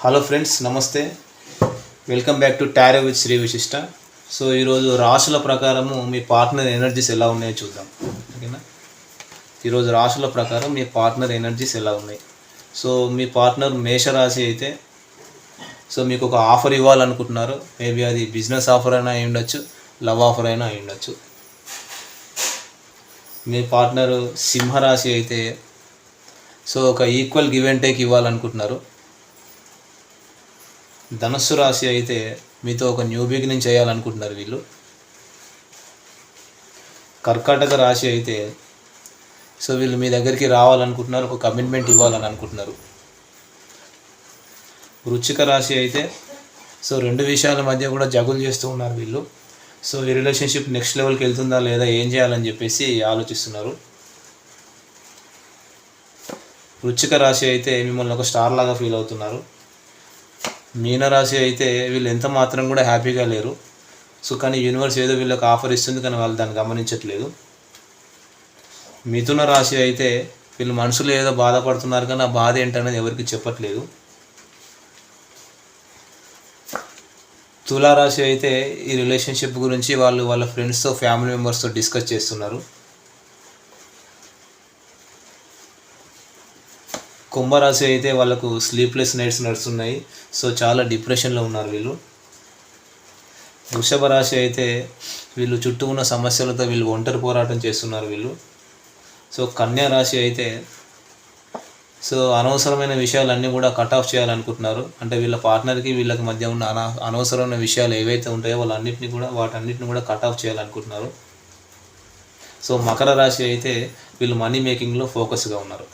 Hello friends నమస్తే. Welcome back to tarot with Sri Vishishta so ఈరోజు రాశుల ప్రకారము మీ పార్ట్నర్ ఎనర్జీస్ ఎలా ఉన్నాయో చూద్దాం. ఓకేనా ఈరోజు రాశుల ప్రకారం మీ పార్ట్నర్ ఎనర్జీస్ ఎలా ఉన్నాయి. సో మీ పార్ట్నర్ మేషరాశి అయితే సో మీకు ఒక ఆఫర్ ఇవ్వాలనుకుంటున్నారు. మేబీ అది బిజినెస్ ఆఫర్ అయినా అయి ఉండొచ్చు లవ్ ఆఫర్ అయినా అయి ఉండొచ్చు. మీ పార్ట్నర్ సింహరాశి అయితే సో ఒక ఈక్వల్ గివ్ అండ్ టేక్ ఇవ్వాలనుకుంటున్నారు. ధనస్సు రాశి అయితే మీతో ఒక న్యూ బిగినింగ్ చేయాలనుకుంటున్నారు వీళ్ళు. కర్కాటక రాశి అయితే సో వీళ్ళు మీ దగ్గరికి రావాలనుకుంటున్నారు ఒక కమిట్మెంట్ ఇవ్వాలని అనుకుంటున్నారు వృచ్చిక రాశి అయితే సో రెండు విషయాల మధ్య కూడా జగులు చేస్తూ ఉన్నారు వీళ్ళు. సో ఈ రిలేషన్షిప్ నెక్స్ట్ లెవెల్కి వెళ్తుందా లేదా ఏం చేయాలని చెప్పేసి ఆలోచిస్తున్నారు. వృచ్చిక రాశి అయితే మిమ్మల్ని ఒక స్టార్ లాగా ఫీల్ అవుతున్నారు. మీనరాశి అయితే వీళ్ళు ఎంత మాత్రం కూడా హ్యాపీగా లేరు. సో కానీ యూనివర్స్ ఏదో వీళ్ళకి ఆఫర్ ఇస్తుంది కానీ వాళ్ళు దాన్ని గమనించట్లేదు. మిథున రాశి అయితే వీళ్ళు మనసులో ఏదో బాధపడుతున్నారు కానీ ఆ బాధ ఏంటనేది ఎవరికి చెప్పట్లేదు. తులారాశి అయితే ఈ రిలేషన్షిప్ గురించి వాళ్ళు వాళ్ళ ఫ్రెండ్స్తో ఫ్యామిలీ మెంబర్స్తో డిస్కస్ చేస్తున్నారు. కుంభరాశి అయితే వాళ్ళకు స్లీప్లెస్ నైట్స్ నడుస్తున్నాయి. సో చాలా డిప్రెషన్లో ఉన్నారు వీళ్ళు. వృషభ రాశి అయితే వీళ్ళు చుట్టూ ఉన్న సమస్యలతో వీళ్ళు ఒంటరి పోరాటం చేస్తున్నారు వీళ్ళు. సో కన్యా రాశి అయితే సో అనవసరమైన విషయాలన్నీ కూడా కట్ ఆఫ్ చేయాలనుకుంటున్నారు. అంటే వీళ్ళ పార్ట్నర్కి వీళ్ళకి మధ్య ఉన్న అన అనవసరమైన విషయాలు ఏవైతే ఉంటాయో వాళ్ళన్నింటినీ కూడా వాటన్నిటిని కూడా కట్ ఆఫ్ చేయాలనుకుంటున్నారు. సో మకర రాశి అయితే వీళ్ళు మనీ మేకింగ్లో ఫోకస్గా ఉన్నారు.